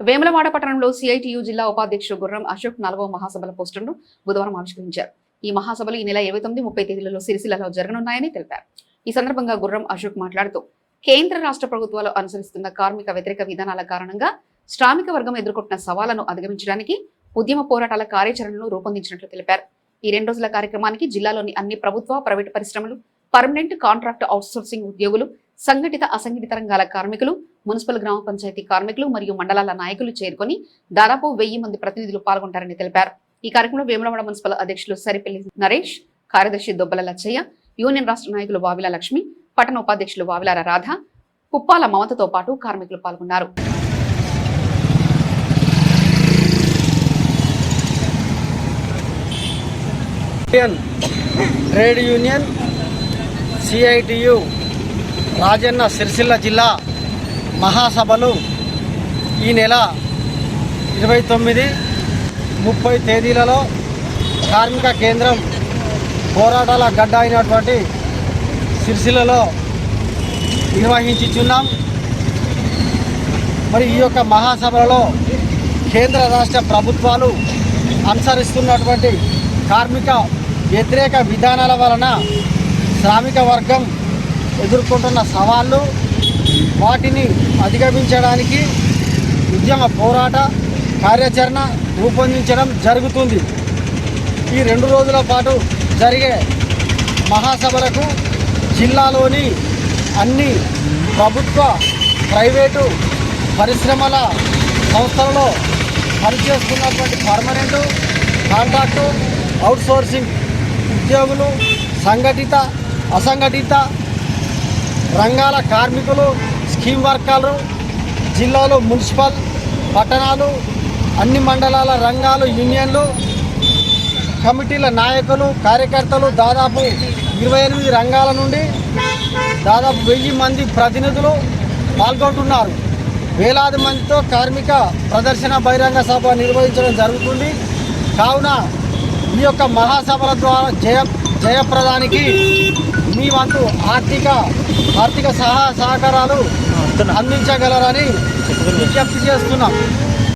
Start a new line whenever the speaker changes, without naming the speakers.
వేములవాడ పట్టణంలో సిఐటియు జిల్లా ఉపాధ్యక్షుడు గుర్రం అశోక్ నాలుగవ మహాసభల పోస్టును బుధవారం ఆవిష్కరించారు. ఈ మహాసభలు ఈ నెల ఇరవై తొమ్మిది ముప్పై తేదీలలో సిరిసిల్లలో జరగనున్నాయని తెలిపారు. ఈ సందర్భంగా గుర్రం అశోక్ మాట్లాడుతూ కేంద్ర రాష్ట్ర ప్రభుత్వాలు అనుసరిస్తున్న కార్మిక వ్యతిరేక విధానాల కారణంగా శ్రామిక వర్గం ఎదుర్కొంటున్న సవాళ్ళను అధిగమించడానికి ఉద్యమ పోరాటాల కార్యాచరణను రూపొందించినట్లు తెలిపారు. ఈ రెండు రోజుల కార్యక్రమానికి జిల్లాలోని అన్ని ప్రభుత్వ ప్రైవేటు పరిశ్రమలు పర్మనెంట్ కాంట్రాక్ట్ అవుట్సోర్సింగ్ ఉద్యోగులు సంఘటిత అసంఘటిత రంగాల కార్మికులు మున్సిపల్ గ్రామ పంచాయతీ కార్మికులు మరియు మండలాల నాయకులు చేరుకొని దాదాపు వెయ్యి మంది ప్రతినిధులు పాల్గొంటారని తెలిపారు. ఈ కార్యక్రమంలో వేములవాడ మున్సిపల్ అధ్యక్షులు సరిపల్లి నరేష్ కార్యదర్శి దొబ్బల లచ్చయ్య యూనియన్ రాష్ట్ర నాయకులు వావిల లక్ష్మి పట్టణ ఉపాధ్యక్షులు వావిలార రాధ కుప్పాల మమతతో పాటు కార్మికులు పాల్గొన్నారు.
ట్రేడ్ యూనియన్ సిఐటియు రాజన్న సిరిసిల్ల జిల్లా మహాసభలు ఈ నెల ఇరవై తొమ్మిది ముప్పై తేదీలలో కార్మిక కేంద్రం పోరాటాల గడ్డ అయినటువంటి సిరిసిల్లలో నిర్వహించుచున్నాం. మరి ఈ యొక్క మహాసభలలో కేంద్ర రాష్ట్ర ప్రభుత్వాలు అనుసరిస్తున్నటువంటి కార్మిక వ్యతిరేక విధానాల వలన శ్రామిక వర్గం ఎదుర్కొంటున్న సవాళ్ళు వాటిని అధిగమించడానికి ఉద్యమ పోరాట కార్యాచరణ రూపొందించడం జరుగుతుంది. ఈ రెండు రోజుల పాటు జరిగే మహాసభలకు జిల్లాలోని అన్ని ప్రభుత్వ ప్రైవేటు పరిశ్రమల సంస్థలలో పనిచేస్తున్నటువంటి పర్మనెంటు కాంట్రాక్టు అవుట్సోర్సింగ్ ఉద్యోగులు సంఘటిత అసంఘటిత రంగాల కార్మికులు స్కీమ్ వర్కర్లు జిల్లాలో మున్సిపల్ పట్టణాలు అన్ని మండలాల రంగాలు యూనియన్లు కమిటీల నాయకులు కార్యకర్తలు దాదాపు ఇరవై ఎనిమిది రంగాల నుండి దాదాపు వెయ్యి మంది ప్రతినిధులు పాల్గొంటున్నారు. వేలాది మందితో కార్మిక ప్రదర్శన బహిరంగ సభ నిర్వహించడం జరుగుతుంది. కావున ఈ యొక్క మహాసభల ద్వారా జయ జయప్రదానికి మీ వంతు ఆర్థిక ఆర్థిక సహా సహకారాలు అందించగలరని విజ్ఞప్తి చేస్తున్నాం.